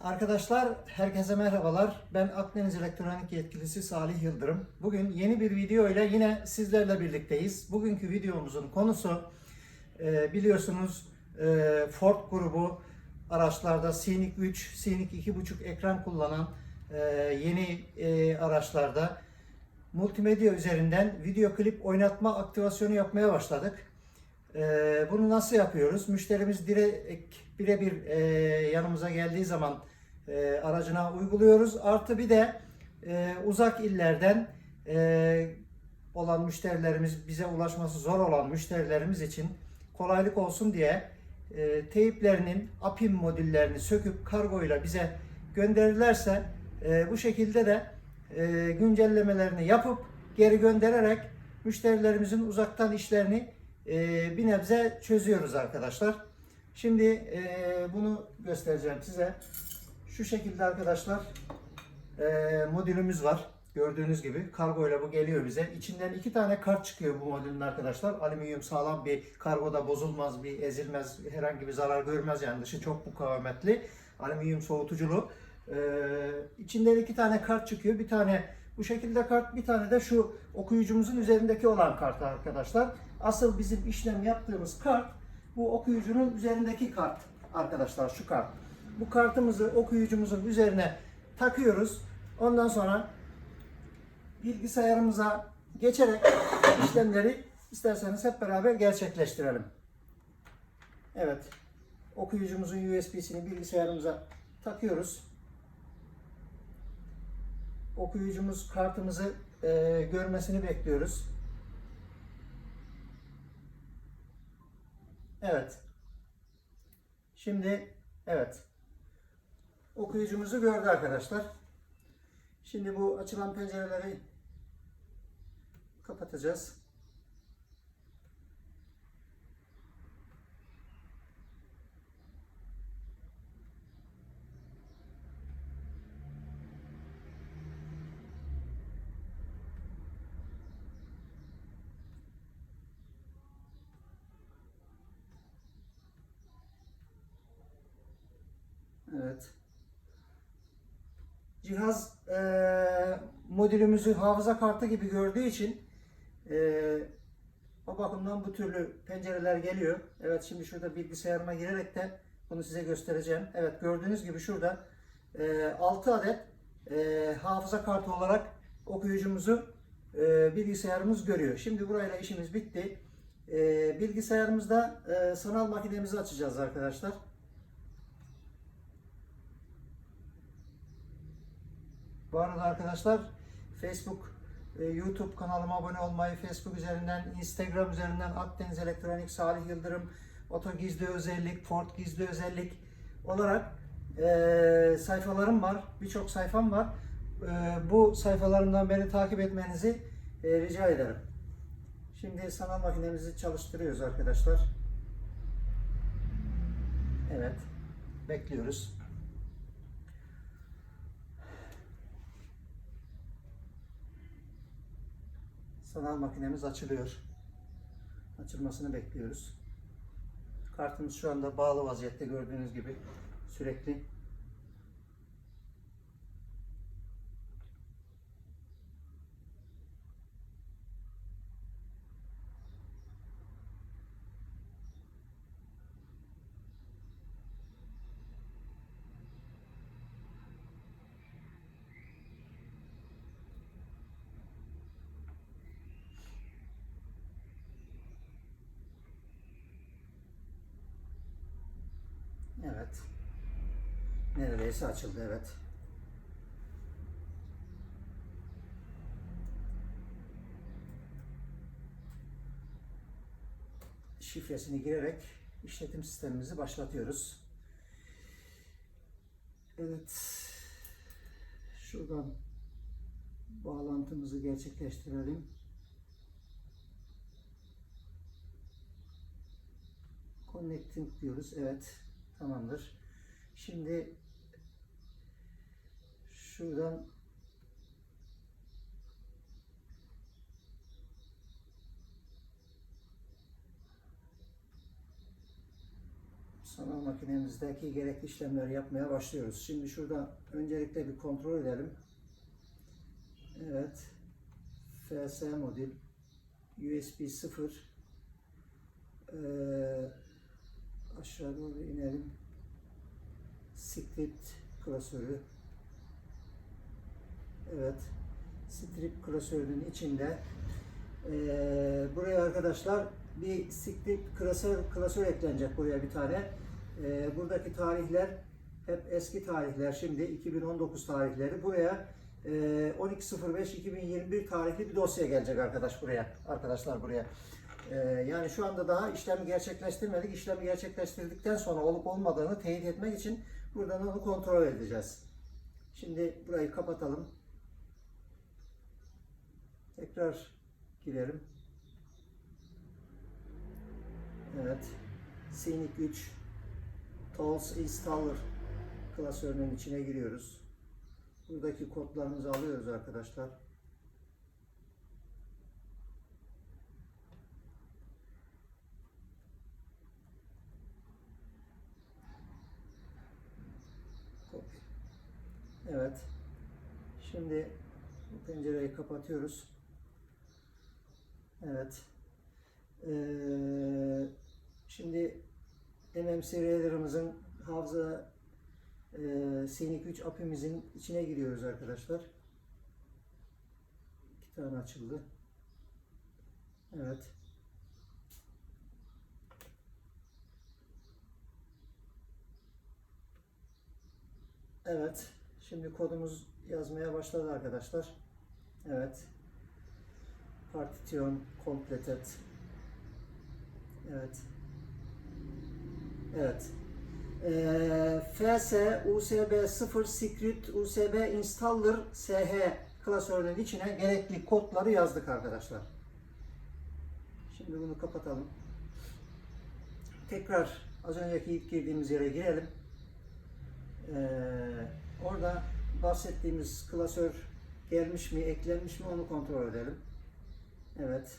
Arkadaşlar herkese merhabalar. Ben Akdeniz Elektronik Yetkilisi Salih Yıldırım. Bugün yeni bir video ile yine sizlerle birlikteyiz. Bugünkü videomuzun konusu e, biliyorsunuz e, Ford grubu araçlarda Scenic 3, Scenic 2.5 ekran kullanan e, yeni araçlarda multimedya üzerinden video klip oynatma aktivasyonu yapmaya başladık. Bunu nasıl yapıyoruz? Müşterimiz direkt birebir yanımıza geldiği zaman e, aracına uyguluyoruz. Artı bir de e, uzak illerden e, olan müşterilerimiz, bize ulaşması zor olan müşterilerimiz için kolaylık olsun diye e, teyiplerinin apim modüllerini söküp kargoyla bize gönderirlerse e, bu şekilde de e, güncellemelerini yapıp geri göndererek müşterilerimizin uzaktan işlerini e, bir nebze çözüyoruz arkadaşlar. Şimdi e, bunu göstereceğim size. Şu şekilde arkadaşlar e, modülümüz var. Gördüğünüz gibi kargo ile bu geliyor bize. İçinden iki tane kart çıkıyor bu modülün arkadaşlar. Alüminyum sağlam bir kargoda bozulmaz, bir ezilmez, herhangi bir zarar görmez yani dışı çok mukavemetli. Alüminyum soğutuculu. E, içinden iki tane kart çıkıyor. Bir tane bu şekilde kart, bir tane de şu okuyucumuzun üzerindeki olan kart arkadaşlar. Asıl bizim işlem yaptığımız kart bu okuyucunun üzerindeki kart arkadaşlar şu kart. Bu kartımızı okuyucumuzun üzerine takıyoruz. Ondan sonra bilgisayarımıza geçerek işlemleri isterseniz hep beraber gerçekleştirelim. Evet. Okuyucumuzun USB'sini bilgisayarımıza takıyoruz. Okuyucumuz kartımızı e, görmesini bekliyoruz. Evet. Şimdi evet. Okuyucumuzu gördü arkadaşlar. Şimdi bu açılan pencereleri kapatacağız. Evet. Cihaz eee modülümüzü hafıza kartı gibi gördüğü için eee, o bakımdan bu türlü pencereler geliyor. Evet şimdi şurada bilgisayarıma girerek de bunu size göstereceğim. Evet gördüğünüz gibi şurada eee 6 adet eee, hafıza kartı olarak okuyucumuzu eee, bilgisayarımız görüyor. Şimdi burayla işimiz bitti. Eee, bilgisayarımızda eee, sanal makinemizi açacağız arkadaşlar. Bu arada arkadaşlar Facebook, e, YouTube kanalıma abone olmayı, Facebook üzerinden, Instagram üzerinden Akdeniz Elektronik Salih Yıldırım, Oto Gizli Özellik, Ford Gizli Özellik olarak e, sayfalarım var. Birçok sayfam var. E, bu sayfalarımdan beni takip etmenizi e, rica ederim. Şimdi sanal makinemizi çalıştırıyoruz arkadaşlar. Evet. Bekliyoruz. Sanal makinemiz açılıyor. Açılmasını bekliyoruz. Kartımız şu anda bağlı vaziyette gördüğünüz gibi sürekli evet. Neredeyse açıldı evet. Şifresini girerek işletim sistemimizi başlatıyoruz. Evet. Şuradan bağlantımızı gerçekleştirelim. Connecting diyoruz. Evet. Tamamdır. Şimdi şuradan sanal makinemizdeki gerekli işlemleri yapmaya başlıyoruz. Şimdi şurada öncelikle bir kontrol edelim. Evet. FS modül USB 0 ee, aşağı doğru inelim. Script klasörü Evet. Strip klasörünün içinde ee, buraya arkadaşlar bir script klasör, klasör eklenecek buraya bir tane. Ee, buradaki tarihler hep eski tarihler şimdi 2019 tarihleri. Buraya e, 12.05.2021 tarihli bir dosya gelecek arkadaş buraya. Arkadaşlar buraya. Ee, yani şu anda daha işlemi gerçekleştirmedik. İşlemi gerçekleştirdikten sonra olup olmadığını teyit etmek için buradan onu kontrol edeceğiz. Şimdi burayı kapatalım. Tekrar girelim. Evet. Scenic 3 Tools Installer klasörünün içine giriyoruz. Buradaki kodlarımızı alıyoruz arkadaşlar. Copy. Evet. Şimdi pencereyi kapatıyoruz. Evet. Ee, şimdi MMC Reader'ımızın hafıza e, Scenic 3 API'mizin içine giriyoruz arkadaşlar. İki tane açıldı. Evet. Evet. Şimdi kodumuz yazmaya başladı arkadaşlar. Evet. Partition completed. Evet. Evet. Ee, FS USB 0 script USB installer SH klasörünün içine gerekli kodları yazdık arkadaşlar. Şimdi bunu kapatalım. Tekrar az önceki ilk girdiğimiz yere girelim. Ee, orada bahsettiğimiz klasör gelmiş mi, eklenmiş mi onu kontrol edelim. Evet.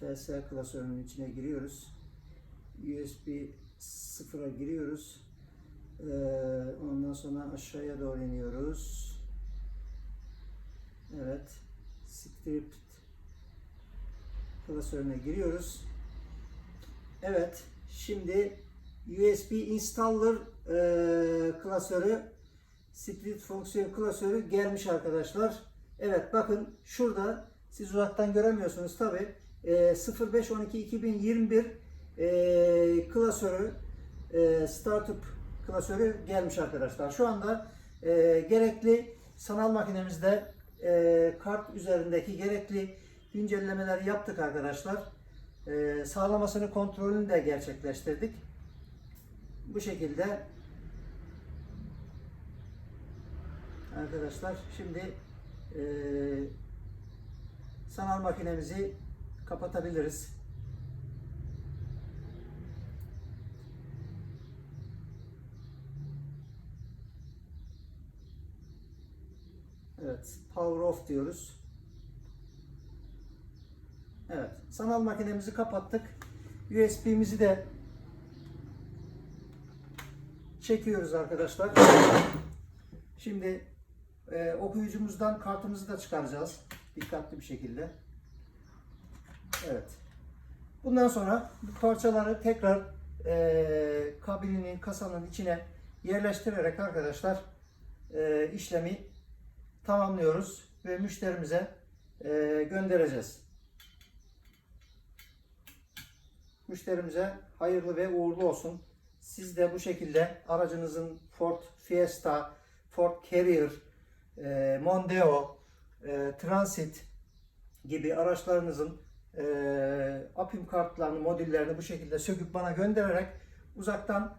FS klasörünün içine giriyoruz. USB 0'a giriyoruz. Ee, ondan sonra aşağıya doğru iniyoruz. Evet. Script klasörüne giriyoruz. Evet. Şimdi USB installer e, klasörü split fonksiyon klasörü gelmiş arkadaşlar. Evet bakın şurada siz uzaktan göremiyorsunuz tabi. E, 0512-2021 e, klasörü e, startup klasörü gelmiş arkadaşlar. Şu anda e, gerekli sanal makinemizde e, kart üzerindeki gerekli güncellemeleri yaptık arkadaşlar. E, sağlamasını kontrolünü de gerçekleştirdik. Bu şekilde arkadaşlar şimdi e, sanal makinemizi kapatabiliriz. Evet, power off diyoruz. Evet, sanal makinemizi kapattık. USB'mizi de çekiyoruz arkadaşlar. Şimdi e, okuyucumuzdan kartımızı da çıkaracağız. Dikkatli bir şekilde. Evet. Bundan sonra bu parçaları tekrar e, kabinin, kasanın içine yerleştirerek arkadaşlar e, işlemi tamamlıyoruz ve müşterimize e, göndereceğiz. Müşterimize hayırlı ve uğurlu olsun. Siz de bu şekilde aracınızın Ford Fiesta, Ford Carrier, e, Mondeo, e, Transit gibi araçlarınızın e, APIM kartlarını, modüllerini bu şekilde söküp bana göndererek uzaktan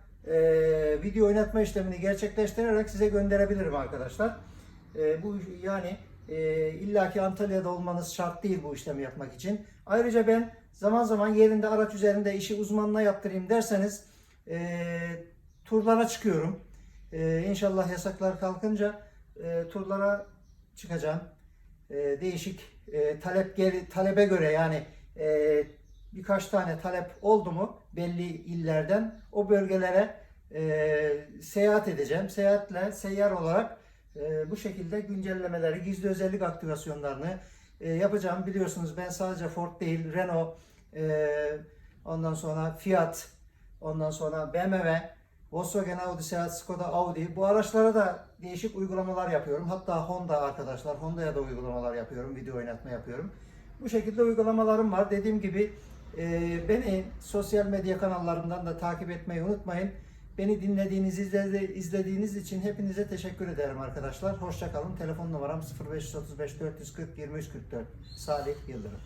video oynatma işlemini gerçekleştirerek size gönderebilirim arkadaşlar. Bu yani e, illaki Antalya'da olmanız şart değil bu işlemi yapmak için. Ayrıca ben zaman zaman yerinde araç üzerinde işi uzmanına yaptırayım derseniz turlara çıkıyorum. E, inşallah yasaklar kalkınca e, turlara çıkacağım. E, değişik e, talep geri, talebe göre yani e, birkaç tane talep oldu mu belli illerden o bölgelere e, seyahat edeceğim. Seyahatle seyyar olarak e, bu şekilde güncellemeleri, gizli özellik aktivasyonlarını e, yapacağım. Biliyorsunuz ben sadece Ford değil, Renault, e, ondan sonra Fiat, ondan sonra BMW, Volkswagen, Audi, Seat, Skoda, Audi bu araçlara da değişik uygulamalar yapıyorum. Hatta Honda arkadaşlar, Honda'ya da uygulamalar yapıyorum, video oynatma yapıyorum. Bu şekilde uygulamalarım var. Dediğim gibi e, beni sosyal medya kanallarımdan da takip etmeyi unutmayın. Beni dinlediğiniz, izledi- izlediğiniz için hepinize teşekkür ederim arkadaşlar. Hoşçakalın. Telefon numaram 0535 440 2344. Salih Yıldırım.